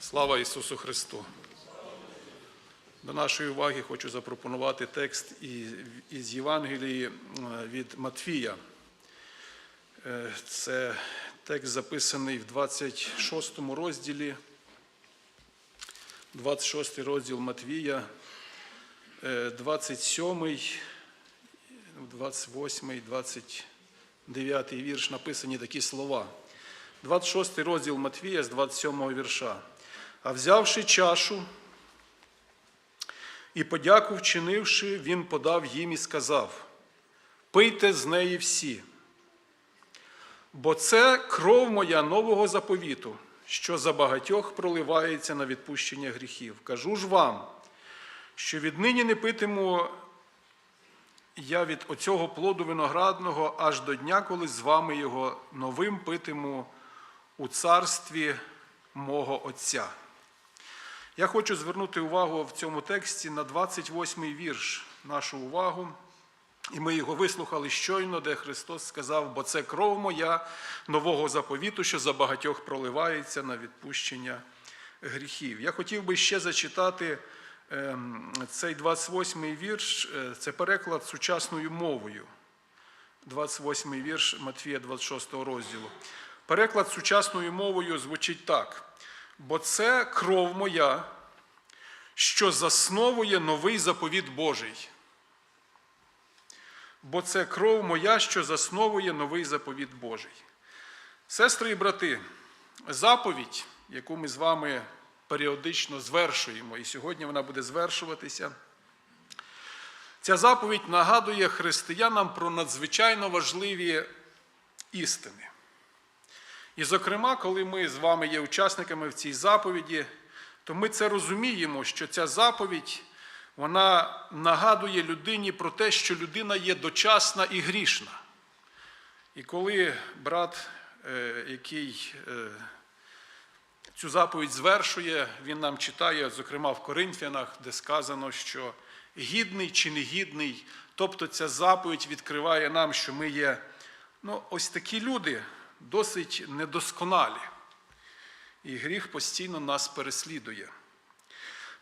Слава Ісусу Христу! До нашої уваги хочу запропонувати текст із- Євангелії е, від Матфія. Е, Це текст записаний в 26 розділі, 26 розділ Матвія, е, 27, 28, 29 вірш написані такі слова. 26 розділ Матвія з 27 вірша. А взявши чашу і подяку вчинивши, він подав їм і сказав: Пийте з неї всі, бо це кров моя нового заповіту, що за багатьох проливається на відпущення гріхів. Кажу ж вам, що віднині не питиму я від оцього плоду виноградного аж до дня, коли з вами його новим питиму у царстві мого Отця. Я хочу звернути увагу в цьому тексті на 28-й вірш, нашу увагу. І ми його вислухали щойно, де Христос сказав, бо це кров моя нового заповіту, що за багатьох проливається на відпущення гріхів. Я хотів би ще зачитати ем, цей 28-й вірш, е, це переклад сучасною мовою. 28-й вірш Матфія 26 розділу. Переклад сучасною мовою звучить так. Бо це кров моя, що засновує новий заповіт Божий. Бо це кров моя, що засновує новий заповіт Божий. Сестри і брати, заповідь, яку ми з вами періодично звершуємо, і сьогодні вона буде звершуватися. Ця заповідь нагадує християнам про надзвичайно важливі істини. І, зокрема, коли ми з вами є учасниками в цій заповіді, то ми це розуміємо, що ця заповідь вона нагадує людині про те, що людина є дочасна і грішна. І коли брат, е, який е, цю заповідь звершує, він нам читає, зокрема в Коринфянах, де сказано, що гідний чи негідний, тобто ця заповідь відкриває нам, що ми є ну, ось такі люди, досить недосконалі. І гріх постійно нас переслідує.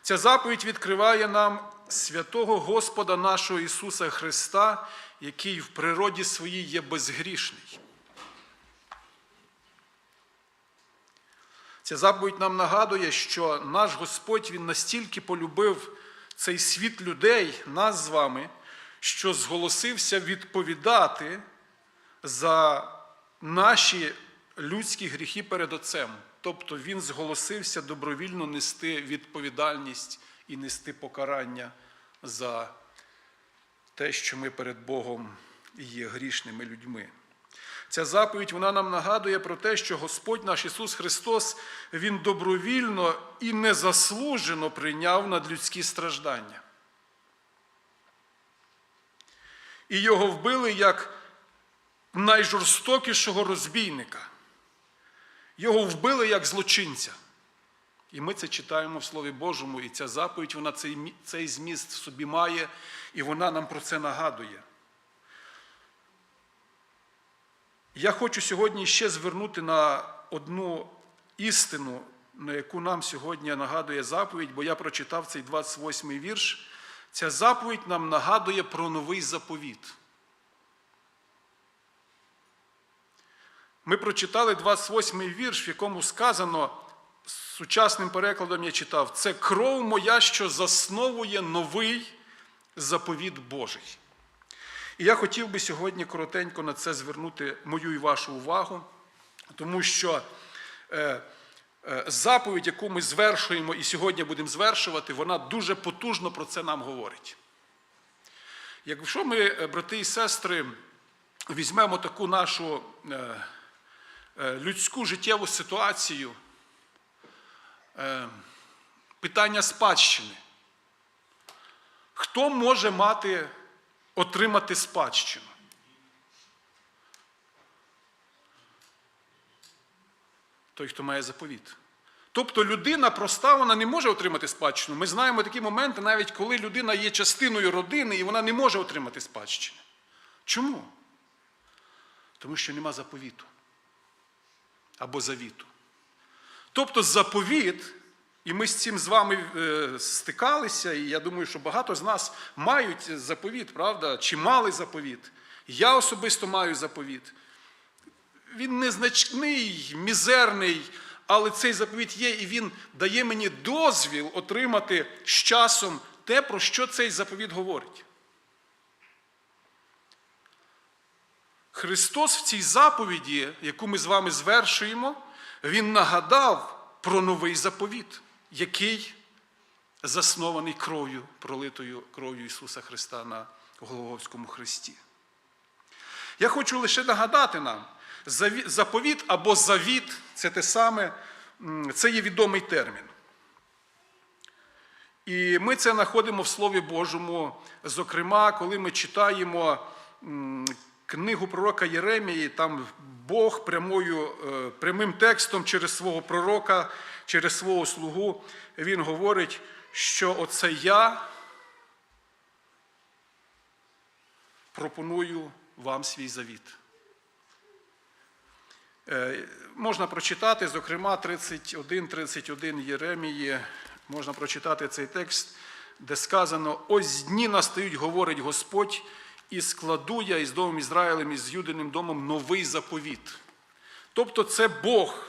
Ця заповідь відкриває нам святого Господа нашого Ісуса Христа, який в природі своїй є безгрішний. Ця заповідь нам нагадує, що наш Господь Він настільки полюбив цей світ людей, нас з вами, що зголосився відповідати за наші людські гріхи перед Отцем. Тобто Він зголосився добровільно нести відповідальність і нести покарання за те, що ми перед Богом є грішними людьми. Ця заповідь вона нам нагадує про те, що Господь наш Ісус Христос Він добровільно і незаслужено прийняв надлюдські страждання. І його вбили як найжорстокішого розбійника. Його вбили як злочинця. І ми це читаємо в Слові Божому, і ця заповідь, вона цей, цей зміст в собі має, і вона нам про це нагадує. Я хочу сьогодні ще звернути на одну істину, на яку нам сьогодні нагадує заповідь, бо я прочитав цей 28-й вірш. Ця заповідь нам нагадує про новий заповіт. Ми прочитали 28-й вірш, в якому сказано, сучасним перекладом я читав, це кров моя, що засновує новий заповіт Божий. І я хотів би сьогодні коротенько на це звернути мою і вашу увагу, тому що е, е, заповідь, яку ми звершуємо і сьогодні будемо звершувати, вона дуже потужно про це нам говорить. Якщо ми, е, брати і сестри, візьмемо таку нашу людську життєву ситуацію, е, питання спадщини. Хто може мати, отримати спадщину? Той, хто має заповіт. Тобто людина проста, вона не може отримати спадщину. Ми знаємо такі моменти, навіть коли людина є частиною родини і вона не може отримати спадщини. Чому? Тому що нема заповіту або завіту. Тобто заповіт І ми з цим з вами е, стикалися, і я думаю, що багато з нас мають заповіт, правда? Чи мали заповіт. Я особисто маю заповіт. Він незначний, мізерний, але цей заповіт є, і він дає мені дозвіл отримати з часом те, про що цей заповіт говорить. Христос в цій заповіді, яку ми з вами звершуємо, Він нагадав про новий заповіт, який заснований кров'ю, пролитою кров'ю Ісуса Христа на Голговському хресті. Я хочу лише нагадати нам, заповіт або завіт це те саме, це є відомий термін. І ми це знаходимо в Слові Божому. Зокрема, коли ми читаємо книгу пророка Єремії, там Бог прямою, е, прямим текстом через свого пророка, через свого слугу, він говорить, що оце я пропоную вам свій завіт. Е, Можна прочитати, зокрема, 31-31 Єремії, можна прочитати цей текст, де сказано: ось дні настають, говорить Господь, і складу я із домом Ізраїлем, і з Юдиним домом новий заповіт. Тобто це Бог.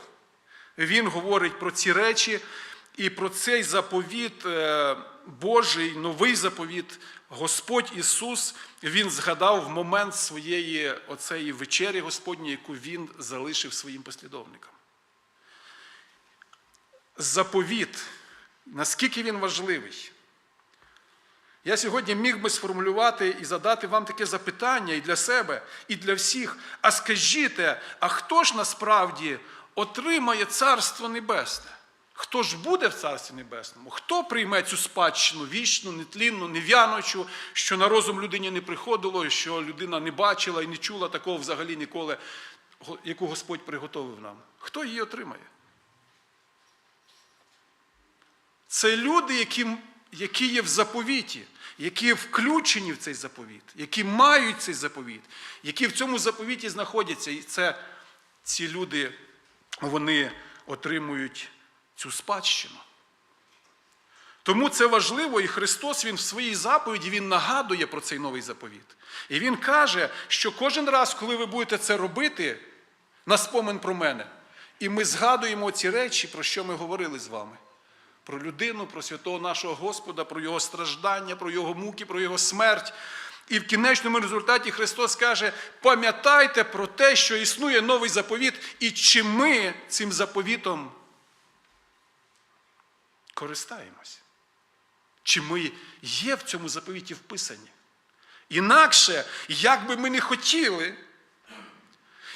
Він говорить про ці речі, і про цей заповіт е, Божий, новий заповіт, Господь Ісус, Він згадав в момент своєї оцеї вечері Господньої, яку Він залишив своїм послідовникам. Заповіт, наскільки він важливий. Я сьогодні міг би сформулювати і задати вам таке запитання і для себе, і для всіх. А скажіть, а хто ж насправді отримає Царство Небесне? Хто ж буде в Царстві Небесному? Хто прийме цю спадщину вічну, нетлінну, нев'яночу, що на розум людині не приходило, що людина не бачила і не чула такого взагалі ніколи, яку Господь приготовив нам? Хто її отримає? Це люди, які, які є в заповіті, які включені в цей заповіт, які мають цей заповіт, які в цьому заповіті знаходяться. І це ці люди, вони отримують цю спадщину. Тому це важливо, і Христос Він в своїй заповіді Він нагадує про цей новий заповіт. І Він каже, що кожен раз, коли ви будете це робити, на спомин про мене, і ми згадуємо ці речі, про що ми говорили з вами. Про людину, про святого нашого Господа, про Його страждання, про Його муки, про Його смерть. І в кінечному результаті Христос каже: пам'ятайте про те, що існує новий заповіт, і чи ми цим заповітом користаємось? Чи ми є в цьому заповіті вписані? Інакше, як би ми не хотіли,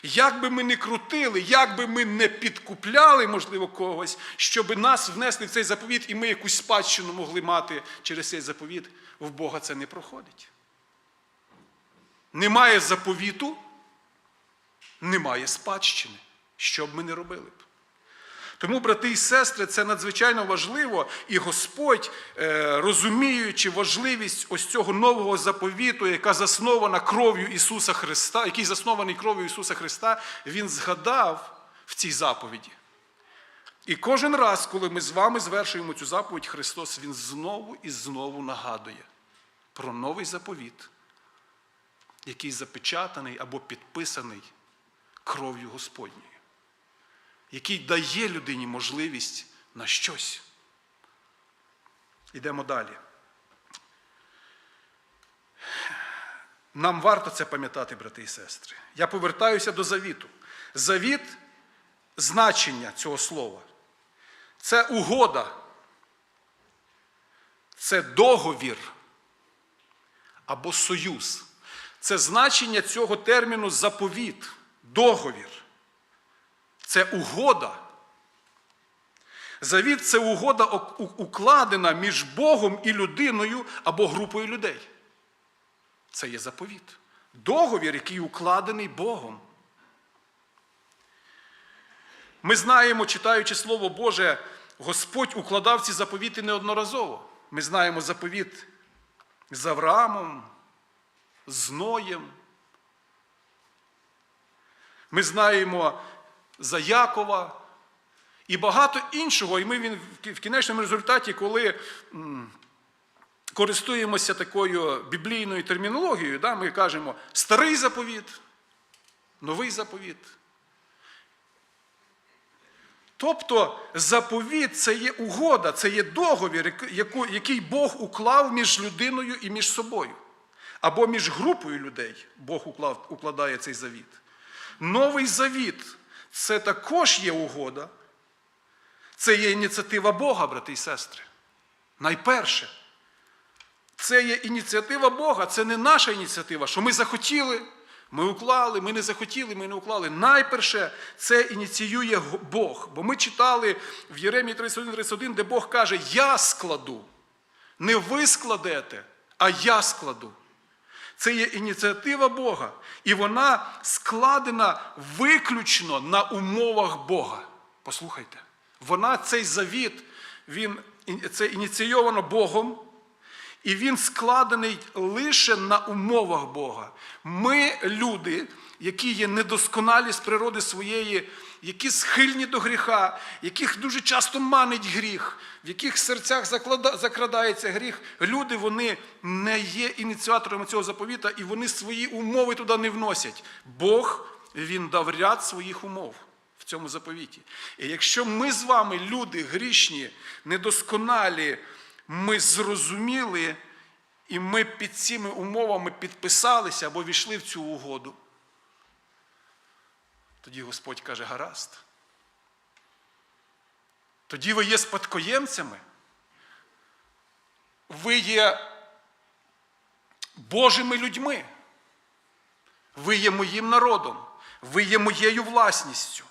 як би ми не крутили, як би ми не підкупляли, можливо, когось, щоб нас внесли в цей заповіт, і ми якусь спадщину могли мати через цей заповіт, в Бога це не проходить. Немає заповіту, немає спадщини, що б ми не робили б. Тому, брати і сестри, це надзвичайно важливо, і Господь, е, розуміючи важливість ось цього нового заповіту, яка заснована кров'ю Ісуса Христа, який заснований кров'ю Ісуса Христа, Він згадав в цій заповіді. І кожен раз, коли ми з вами звершуємо цю заповідь, Христос Він знову і знову нагадує про новий заповіт, який запечатаний або підписаний кров'ю Господньою який дає людині можливість на щось. Йдемо далі. Нам варто це пам'ятати, брати і сестри. Я повертаюся до завіту. Завіт значення цього слова. Це угода, це договір або союз. Це значення цього терміну заповіт, договір. Це угода. Завіт це угода укладена між Богом і людиною або групою людей. Це є заповіт. Договір, який укладений Богом. Ми знаємо, читаючи Слово Боже, Господь укладав ці заповіти неодноразово. Ми знаємо заповіт з Авраамом, з Ноєм. Ми знаємо за Якова І багато іншого, і ми він в кінечному результаті, коли користуємося такою біблійною термінологією, да, ми кажемо старий заповіт, новий заповіт. Тобто заповіт це є угода, це є договір, який Бог уклав між людиною і між собою. Або між групою людей Бог укладає цей завіт. Новий завіт це також є угода. Це є ініціатива Бога, брати і сестри. Найперше. Це є ініціатива Бога, це не наша ініціатива, що ми захотіли, ми уклали, ми не захотіли, ми не уклали. Найперше, це ініціює Бог. Бо ми читали в Єремії 31-31, де Бог каже: Я складу. Не ви складете, а я складу. Це є ініціатива Бога, і вона складена виключно на умовах Бога. Послухайте, вона цей завіт, він, це ініційовано Богом, і він складений лише на умовах Бога. Ми, люди, які є недосконалі з природи своєї, які схильні до гріха, яких дуже часто манить гріх, в яких серцях закрадається гріх, люди вони не є ініціаторами цього заповіта, і вони свої умови туди не вносять. Бог він дав ряд своїх умов в цьому заповіті. І якщо ми з вами, люди грішні, недосконалі, ми зрозуміли, і ми під цими умовами підписалися або війшли в цю угоду, тоді Господь каже, гаразд. Тоді ви є спадкоємцями, ви є Божими людьми, ви є моїм народом, ви є моєю власністю,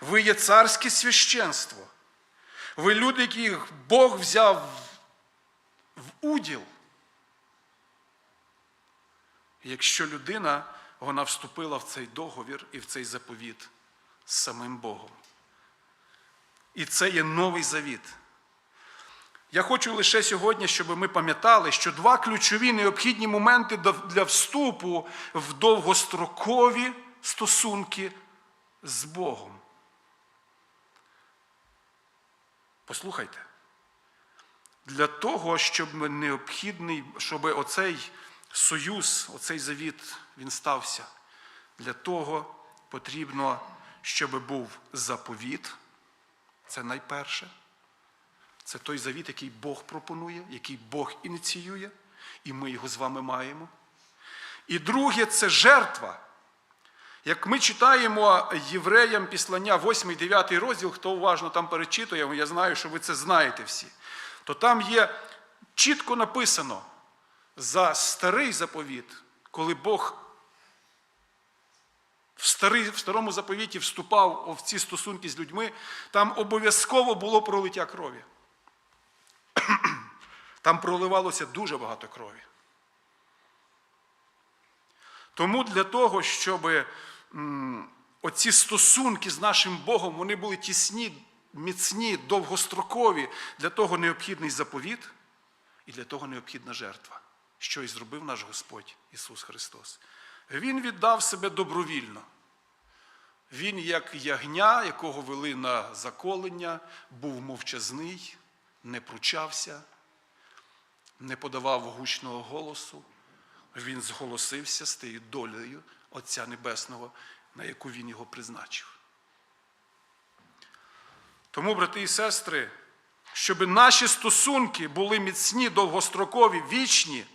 ви є царське священство, ви люди, яких Бог взяв в уділ. Якщо людина вона вступила в цей договір і в цей заповіт з самим Богом. І це є новий завіт. Я хочу лише сьогодні, щоб ми пам'ятали, що два ключові необхідні моменти для вступу в довгострокові стосунки з Богом. Послухайте. Для того, щоб необхідний, щоб оцей союз, оцей завіт, він стався. Для того потрібно, щоб був заповіт. Це найперше. Це той завіт, який Бог пропонує, який Бог ініціює, і ми його з вами маємо. І друге це жертва. Як ми читаємо євреям післання 8, 9 розділ, хто уважно там перечитує, я знаю, що ви це знаєте всі, то там є чітко написано за старий заповіт, коли Бог в, старий, в старому заповіті вступав в ці стосунки з людьми, там обов'язково було пролиття крові. Там проливалося дуже багато крові. Тому для того, щоб оці стосунки з нашим Богом вони були тісні, міцні, довгострокові, для того необхідний заповіт і для того необхідна жертва, що і зробив наш Господь Ісус Христос. Він віддав себе добровільно. Він, як ягня, якого вели на заколення, був мовчазний, не пручався, не подавав гучного голосу. Він зголосився з тією долею Отця Небесного, на яку він його призначив. Тому, брати і сестри, щоб наші стосунки були міцні, довгострокові, вічні,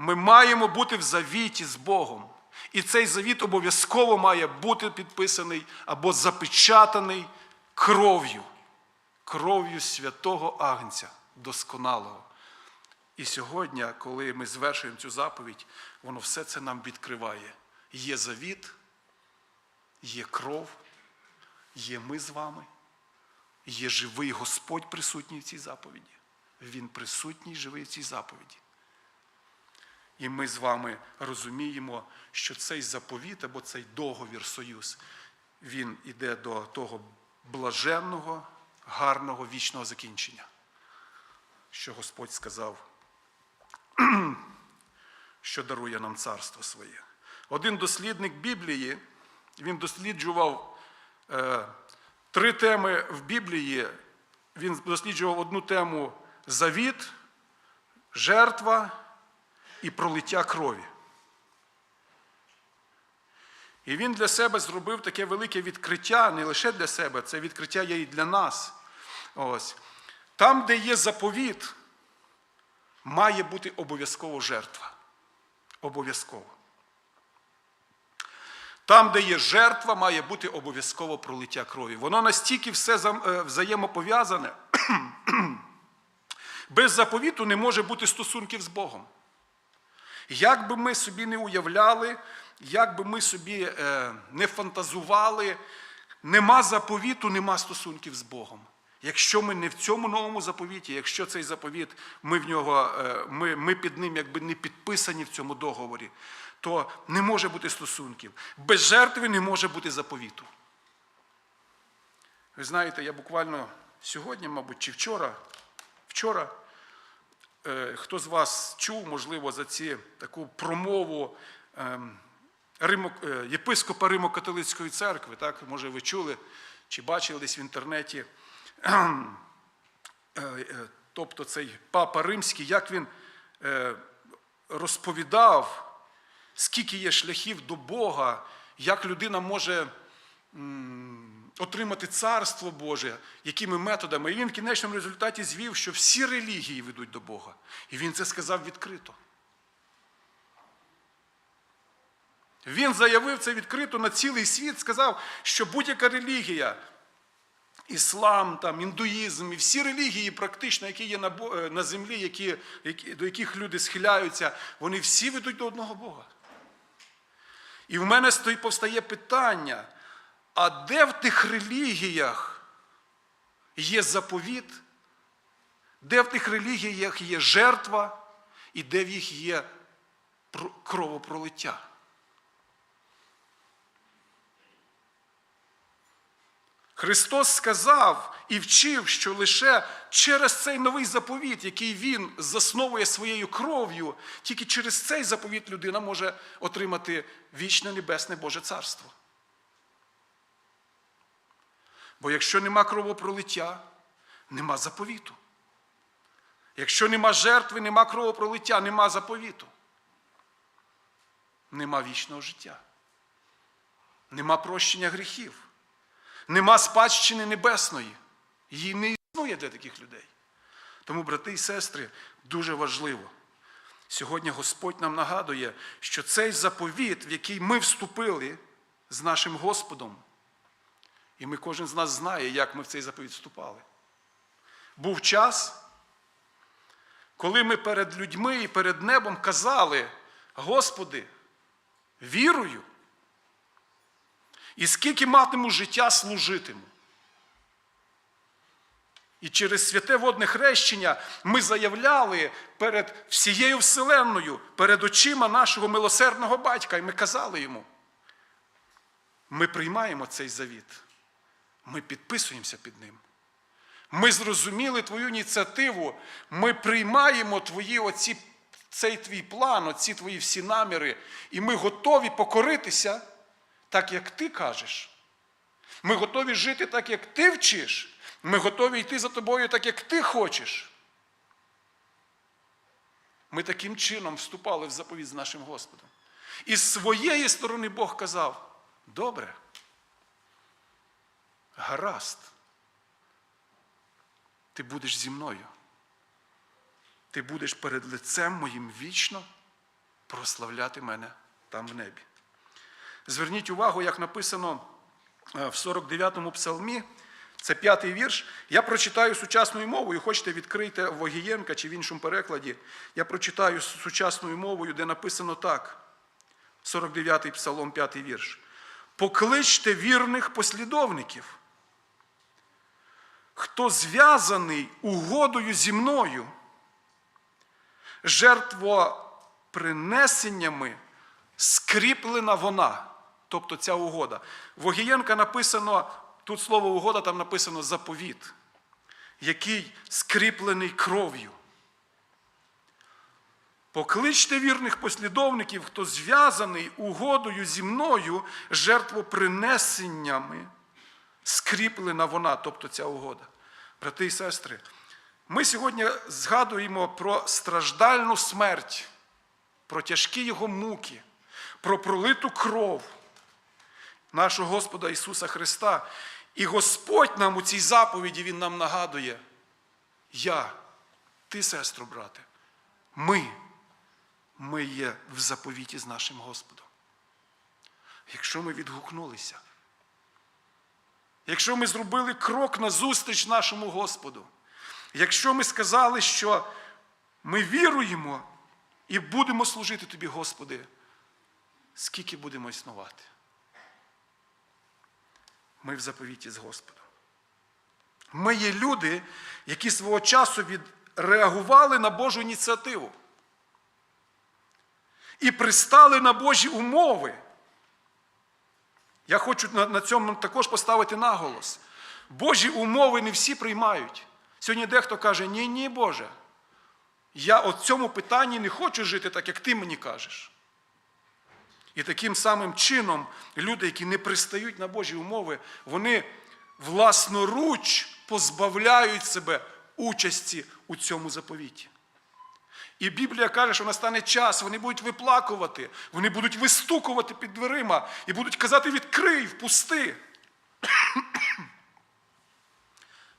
ми маємо бути в завіті з Богом. І цей завіт обов'язково має бути підписаний або запечатаний кров'ю, кров'ю святого Агнця, досконалого. І сьогодні, коли ми звершуємо цю заповідь, воно все це нам відкриває. Є завіт, є кров, є ми з вами, є живий Господь присутній в цій заповіді. Він присутній, живий в цій заповіді. І ми з вами розуміємо, що цей заповіт або цей договір, союз, він іде до того блаженного, гарного вічного закінчення, що Господь сказав що дарує нам царство своє. Один дослідник Біблії, він досліджував е, Три теми в Біблії. Він досліджував одну тему завіт, жертва і пролиття крові. І він для себе зробив таке велике відкриття, не лише для себе, це відкриття є і для нас. Ось. Там, де є заповіт, має бути обов'язково жертва. Обов'язково. Там, де є жертва, має бути обов'язково пролиття крові. Воно настільки все е, взаємопов'язане. Без заповіту не може бути стосунків з Богом. Як би ми собі не уявляли, як би ми собі е, не фантазували, нема заповіту, нема стосунків з Богом. Якщо ми не в цьому новому заповіті, якщо цей заповіт, ми в нього, е, ми, ми під ним якби не підписані в цьому договорі, то не може бути стосунків. Без жертви не може бути заповіту. Ви знаєте, я буквально сьогодні, мабуть, чи вчора, вчора Хто з вас чув, можливо, за ці таку промову ем, е, єпископа Римо-католицької церкви, так, може, ви чули чи бачили десь в інтернеті. Е, е, Тобто цей папа римський, як він е, розповідав, скільки є шляхів до Бога, як людина може отримати царство Боже, якими методами. І він в кінечному результаті звів, що всі релігії ведуть до Бога. І він це сказав відкрито. Він заявив це відкрито на цілий світ, сказав, що будь-яка релігія, іслам, там, індуїзм і всі релігії, практично, які є на, е, на землі, які, які, до яких люди схиляються, вони всі ведуть до одного Бога. І в мене повстає питання: а де в тих релігіях є заповіт, де в тих релігіях є жертва, і де в їх є кровопролиття? Христос сказав і вчив, що лише через цей новий заповіт, який Він засновує своєю кров'ю, тільки через цей заповіт людина може отримати вічне небесне Боже Царство. Бо якщо нема кровопролиття, нема заповіту. Якщо нема жертви, нема кровопролиття, нема заповіту. Нема вічного життя. Нема прощення гріхів. Нема спадщини небесної. Її не існує для таких людей. Тому, брати і сестри, дуже важливо. Сьогодні Господь нам нагадує, що цей заповіт, в який ми вступили з нашим Господом, і ми кожен з нас знає, як ми в цей заповіт вступали. Був час, коли ми перед людьми і перед небом казали, Господи, вірую, і скільки матиму життя служитиму. І через святе водне хрещення ми заявляли перед всією Вселенною, перед очима нашого милосердного батька, і ми казали йому, ми приймаємо цей завіт, ми підписуємося під ним. Ми зрозуміли твою ініціативу, ми приймаємо твої оці, цей твій план, оці твої всі наміри, і ми готові покоритися так, як ти кажеш. Ми готові жити так, як ти вчиш. Ми готові йти за тобою так, як ти хочеш. Ми таким чином вступали в заповідь з нашим Господом. І з своєї сторони Бог казав: добре, гаразд, ти будеш зі мною. Ти будеш перед лицем моїм вічно прославляти мене там в небі. Зверніть увагу, як написано е, в 49-му псалмі, це п'ятий вірш. Я прочитаю сучасною мовою. Хочете відкрийте Вогієнка чи в іншому перекладі. Я прочитаю сучасною мовою, де написано так. 49-й псалом, п'ятий вірш. Покличте вірних послідовників, хто зв'язаний угодою зі мною, жертвопринесеннями скріплена вона, тобто ця угода. В Огієнка написано, тут слово угода, там написано заповіт, який скріплений кров'ю. Покличте вірних послідовників, хто зв'язаний угодою зі мною жертвопринесеннями, скріплена вона, тобто ця угода. Брати і сестри, ми сьогодні згадуємо про страждальну смерть, про тяжкі його муки, про пролиту кров нашого Господа Ісуса Христа. І Господь нам у цій заповіді Він нам нагадує: Я, ти, сестро, брате, ми, ми є в заповіті з нашим Господом. Якщо ми відгукнулися, якщо ми зробили крок назустріч нашому Господу, якщо ми сказали, що ми віруємо і будемо служити Тобі, Господи, скільки будемо існувати? Ми в заповіті з Господом. Ми є люди, які свого часу відреагували на Божу ініціативу і пристали на Божі умови. Я хочу на, на цьому також поставити наголос. Божі умови не всі приймають. Сьогодні дехто каже, ні, ні, Боже. Я от цьому питанні не хочу жити так, як ти мені кажеш. І таким самим чином люди, які не пристають на Божі умови, вони власноруч позбавляють себе участі у цьому заповіті. І Біблія каже, що настане час, вони будуть виплакувати, вони будуть вистукувати під дверима і будуть казати: відкрий, впусти.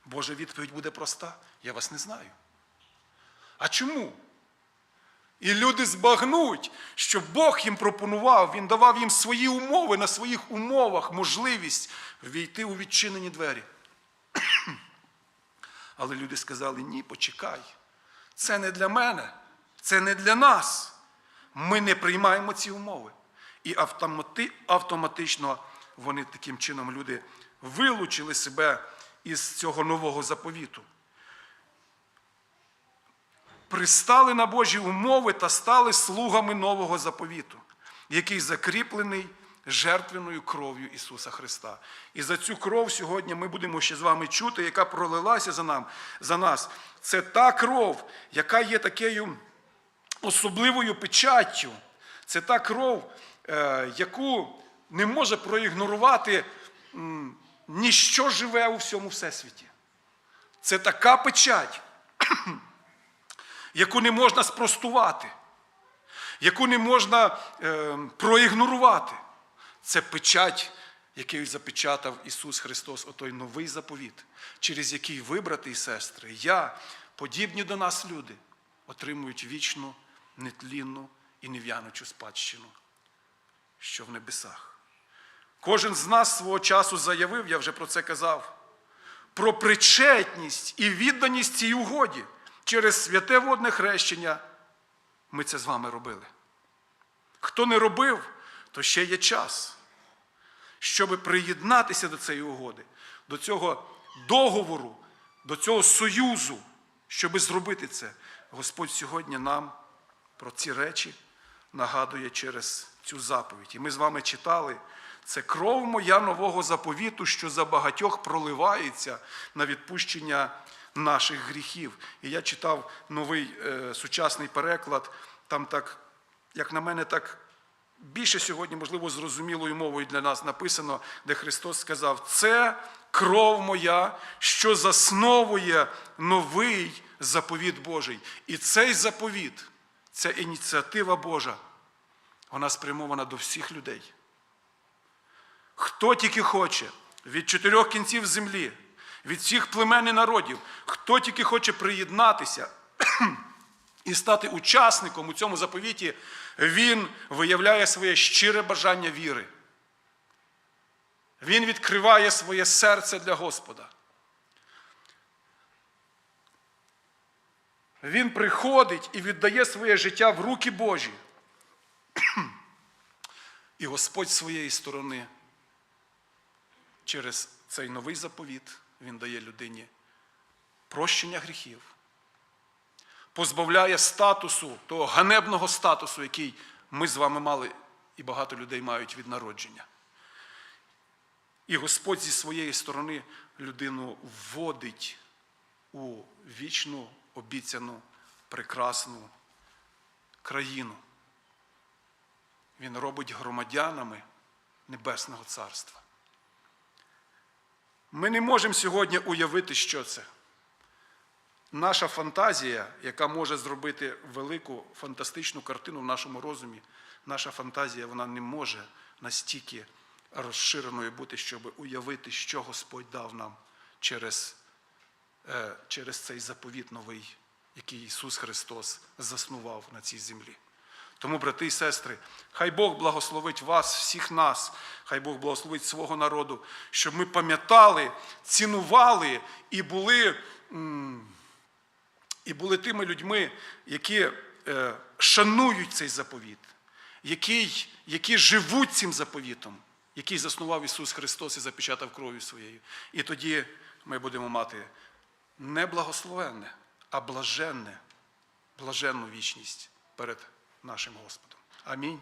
Божа відповідь буде проста: я вас не знаю. А чому? І люди збагнуть, що Бог їм пропонував, Він давав їм свої умови, на своїх умовах можливість війти у відчинені двері. Але люди сказали: ні, почекай, це не для мене, це не для нас. Ми не приймаємо ці умови. І автомати, автоматично вони таким чином люди вилучили себе із цього нового заповіту пристали на Божі умови та стали слугами нового заповіту, який закріплений жертвеною кров'ю Ісуса Христа. І за цю кров сьогодні ми будемо ще з вами чути, яка пролилася за, нам, за нас. Це та кров, яка є такою особливою печаттю. Це та кров, е, яку не може проігнорувати ніщо живе у всьому всесвіті. Це така печать яку не можна спростувати, яку не можна е, проігнорувати. Це печать, який запечатав Ісус Христос, отой новий заповіт, через який ви, брати і сестри, я, подібні до нас люди, отримують вічну, нетлінну і нев'янучу спадщину, що в небесах. Кожен з нас свого часу заявив, я вже про це казав, про причетність і відданість цій угоді через святе водне хрещення ми це з вами робили. Хто не робив, то ще є час, щоб приєднатися до цієї угоди, до цього договору, до цього союзу, щоб зробити це. Господь сьогодні нам про ці речі нагадує через цю заповідь. І ми з вами читали. Це кров моя нового заповіту, що за багатьох проливається на відпущення наших гріхів. І я читав новий е, сучасний переклад, там так, як на мене, так більше сьогодні, можливо, зрозумілою мовою для нас написано, де Христос сказав: це кров моя, що засновує новий заповіт Божий. І цей заповіт, ця ініціатива Божа, вона спрямована до всіх людей. Хто тільки хоче від чотирьох кінців землі від всіх племен і народів, хто тільки хоче приєднатися і стати учасником у цьому заповіті, він виявляє своє щире бажання віри. Він відкриває своє серце для Господа. Він приходить і віддає своє життя в руки Божі. І Господь своєї сторони через цей новий заповіт він дає людині прощення гріхів, позбавляє статусу, того ганебного статусу, який ми з вами мали і багато людей мають від народження. І Господь зі своєї сторони людину вводить у вічну обіцяну прекрасну країну. Він робить громадянами Небесного Царства. Ми не можемо сьогодні уявити, що це. Наша фантазія, яка може зробити велику фантастичну картину в нашому розумі, наша фантазія вона не може настільки розширеною бути, щоб уявити, що Господь дав нам через, через цей заповіт новий, який Ісус Христос заснував на цій землі. Тому, брати і сестри, хай Бог благословить вас, всіх нас, хай Бог благословить свого народу, щоб ми пам'ятали, цінували і були. і були тими людьми, які е, шанують цей заповіт, які, які живуть цим заповітом, який заснував Ісус Христос і запечатав кров'ю своєю. І тоді ми будемо мати не благословенне, а блаженне, блаженну вічність перед нашим Господом. Амінь.